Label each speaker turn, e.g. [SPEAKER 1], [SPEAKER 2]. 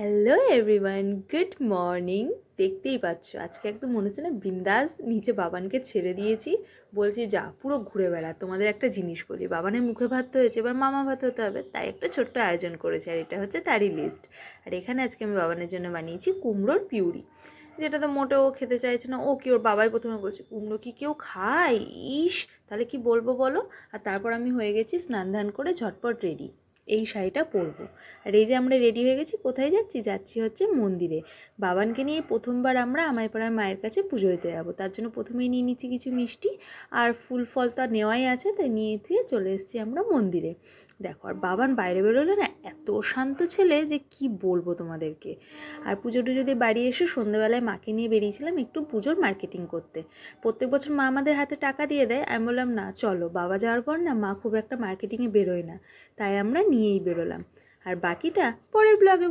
[SPEAKER 1] Hello everyone good morning দেখতেই পাচ্ছ, আজকে একদম মনে হচ্ছে না বিন্দাস নিচে বাবানকে ছেড়ে দিয়েছি। বলছি, যা, পুরো ঘুরে বেড়া। তোমাদের একটা জিনিস বলি। বাবানের মুখে ভাত হয়েছে, এবার মামা ভাত হতে হবে। তাই একটা ছোট্ট আয়োজন করেছে, আর এটা হচ্ছে তারই লিস্ট আর এখানে আজকে আমি বাবানের জন্য বানিয়েছি কুমড়োর পিউরি, যেটা তো মোটেও খেতে চাইছে না। ও কি, ওর বাবাই প্রথমে বলছে, কুমড়ো কি কেউ খায়? ইস, তাহলে কি বলব বলো? আর তারপর আমি হয়ে গেছি স্নান ধান করে ঝটপট রেডি এই শাড়িটা পরবো। আর এই যে আমরা রেডি হয়ে গেছি, কোথায় যাচ্ছি? যাচ্ছি হচ্ছে মন্দিরে। বাবানকে নিয়ে প্রথমবার আমরা আমায় পাড়ার মায়ের কাছে পুজো দিতে যাব। তার জন্য প্রথমেই নিয়ে নিচ্ছি কিছু মিষ্টি। আর ফুল ফল তো নেওয়াই আছে, তাই নিয়ে ধুয়ে চলে এসেছি আমরা মন্দিরে। দেখো, আর বাবান বাইরে বেরোলে না এত শান্ত ছেলে যে কি বলব তোমাদেরকে। আর পুজো টুজো দিয়ে বাড়ি এসে সন্ধ্যেবেলায় মাকে নিয়ে বেরিয়েছিলাম একটু পুজোর মার্কেটিং করতে। প্রত্যেক বছর মা আমাদের হাতে টাকা দিয়ে দেয়, আমি বললাম, না, চলো, বাবা যাওয়ার পর না মা খুব একটা মার্কেটিংয়ে বেরোয় না। তাই আমরা নিয়েই বেরোলাম। আর বাকিটা পরের ব্লগে